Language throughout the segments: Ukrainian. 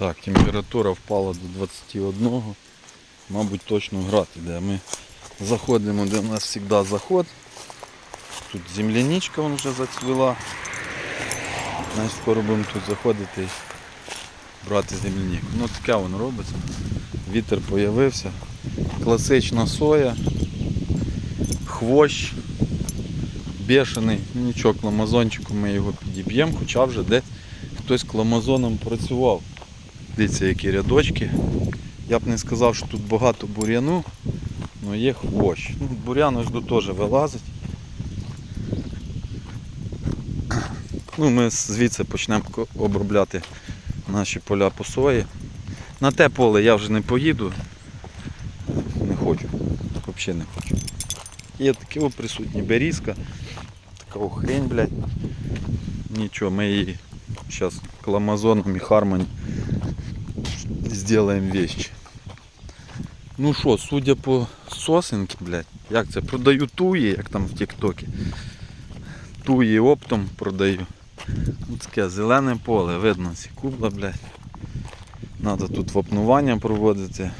Так, температура впала до 21. Мабуть, точно град іде. Ми заходимо, де у нас завжди заход. Тут земляничка вон вже зацвіла. Значить, скоро будемо тут заходити і брати землянику. Ну таке воно робиться. Вітер з'явився. Класична соя, хвощ, бешений, Ну, нічого, кламазончиком ми його підіб'ємо, хоча вже де хтось кламазоном працював. Дивіться, які рядочки. Я б не сказав, що тут багато бур'яну, але є хвощ. Ну, бур'ян ось тут теж вилазить. Ну, ми звідси почнемо обробляти наші поля по сої. На те поле я вже не поїду. Не хочу. Взагалі не хочу. Є такі о, присутні берізка. Така хрень, блядь. Нічого, ми її зараз кламазоном і хармоні зробимо вещи. Ну що, судя по сосенки, блядь, як це, продаю туї, як там в Тіктокі. Туї оптом продаю. Ну, таке зелене поле, видно ці блядь. Надо тут вапнування проводити.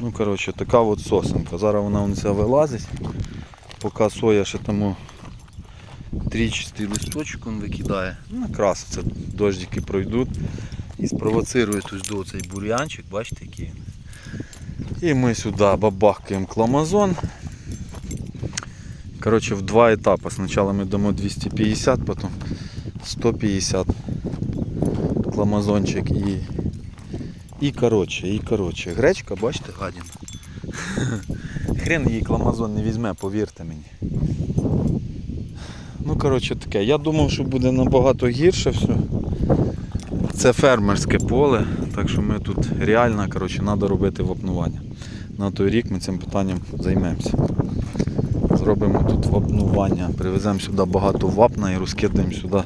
Ну, коротше, така от сосенка. Зараз вона вон ця вилазить. Поки соя ще тому трічистий листочок він викидає. Ну, краситься, дождики пройдуть і спровоцирує ось до цей бур'янчик, бачите, який він. І ми сюди бабахкаємо кламазон. Коротше, в два етапи. Спочатку ми дамо 250, потім 150 кламазончик і. І коротше, і коротше. Гречка, бачите, гадін. Хрен її кламазон не візьме, повірте мені. Ну, коротше таке. Я думав, що буде набагато гірше все. Це фермерське поле, так що ми тут реально коротше, треба робити вапнування. На той рік ми цим питанням займемося. Зробимо тут вапнування, привеземо сюди багато вапна і розкидаємо сюди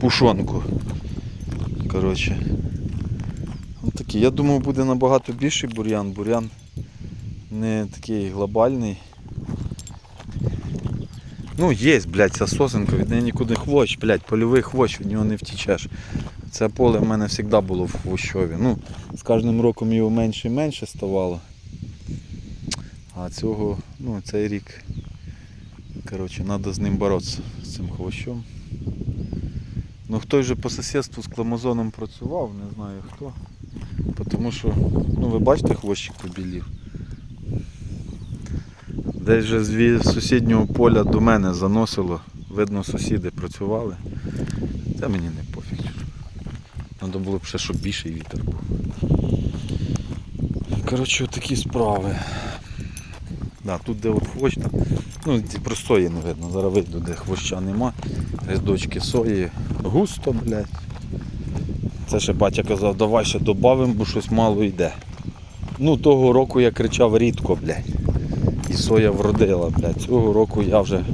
пушонку. Коротше. Такий. Я думав буде набагато більший бур'ян. Бур'ян не такий глобальний. Ну, є, блядь, ця сосенка, від неї нікуди хвощ, блядь, польовий хвощ, від нього не втічеш. Це поле в мене завжди було в хвощові. Ну, з кожним роком його менше і менше ставало. А цього, ну, цей рік, коротше, треба з ним боротися, з цим хвощом. Ну хтось вже по сусідству з кламазоном працював, не знаю хто. Тому що, ну ви бачите, хвощик побілів. Десь же з сусіднього поля до мене заносило. Видно, сусіди працювали. Це мені не пофіг. Треба було б ще, щоб більший вітер був. Коротше, такі справи. Да, тут де от хвощ, там, ну про сої не видно, зараз вийду, де хвоща нема. Рядочки сої. Густо, блядь. Це ще батя казав, давай ще додамо, бо щось мало йде. Ну того року я кричав рідко, блядь. І соя вродила, блядь. Цього року я вже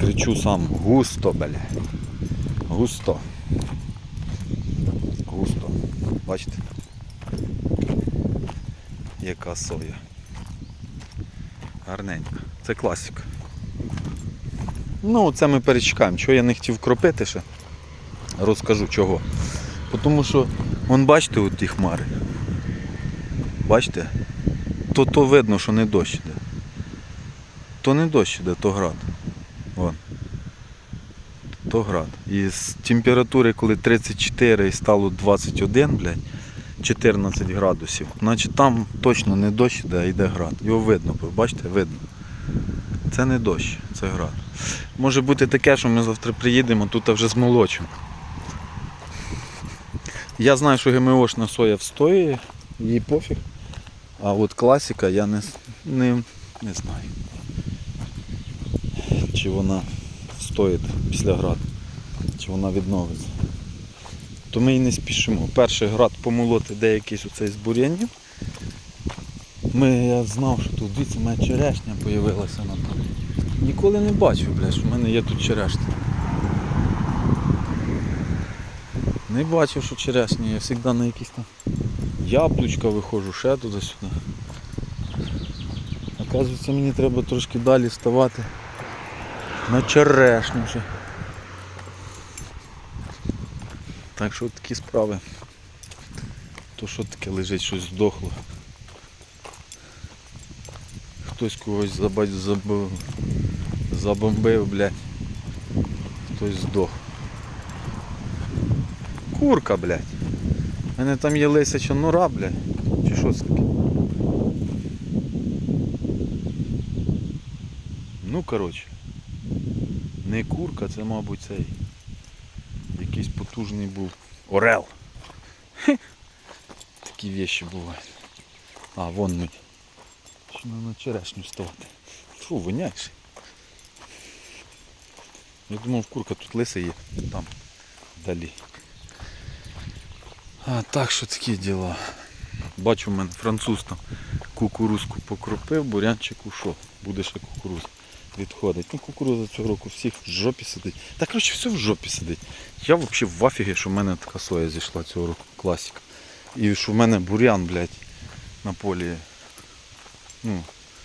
кричу сам густо, блядь. Густо. Бачите? Яка соя. Гарненька. Це класика. Ну, це ми перечекаємо. Чого я не хотів кропити ще? Розкажу чого. Тому що, вон бачите от ті хмари. Бачите? То то видно, що не дощ іде. То не дощ іде, то град. Вон. То град. І з температури, коли 34 і стало 21, блядь, 14 градусів, значить там точно не дощ іде, а йде град. Його видно, бачите, видно. Це не дощ, це град. Може бути таке, що ми завтра приїдемо, тут вже змолочимо. Я знаю, що ГМОшна соя встоює, їй пофіг. А от класика я не, не, не знаю. Чи вона встоїть після град, чи вона відновиться. То ми і не спішимо. Перший град помолоти деякийсь оцей з бур'янів. Ми, я знав, що тут дивіться, моя черешня з'явилася на тому. Ніколи не бачив, бля, що в мене є тут черешня. Не бачив, що черешня, я завжди на якісь там яблучка виходжу, ще туди-сюди. Оказується, мені треба трошки далі вставати на черешню вже. Так що такі справи. То що таке лежить, щось здохло. Хтось когось заба... заб... забомбив, блядь. Хтось здох. Курка, блядь. У мене там є лисяча нора, блядь. Чи що це таке? Ну, коротше. Не курка, це, мабуть, цей. Якийсь потужний був. Орел. Такі вещі бувають. А, вон ми. Що на черешню вставати. Фу, воняєш. Я думав, курка тут лиса є, там, далі. А так що такі діла. Бачу, в мене француз там кукурузку покропив, бурянчик ушов. Буде ще кукуруз відходить. Ну, кукуруза цього року всіх в жопі сидить. Та коротше все в жопі сидить. Я взагалі в афігі, що в мене така соя зійшла цього року, класика. І що в мене бурян, блядь, на полі. Ну,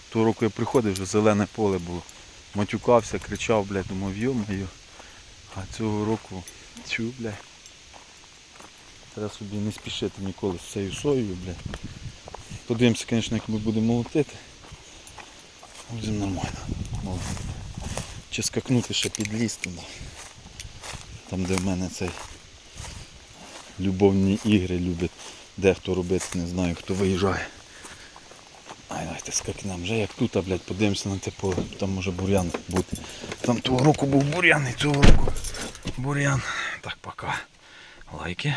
того року я приходив, вже зелене поле було. Матюкався, кричав, блядь, думав, йо-моє. А цього року, чу, блядь. Треба собі не спішити ніколи з цією соєю, блядь. Подивимося, звісно, як ми будемо молотити. Буде нормально. Молотити. Чи скакнути ще під ліс туди. Там, де в мене цей любовні ігри любить дехто робити, не знаю, хто виїжджає. Ай, давайте скакнемо. Вже як тут, а, блядь, подивимося на те поле. Там може бурян бути. Там того року був бурян і цього року бурян. Так, пока. Лайки.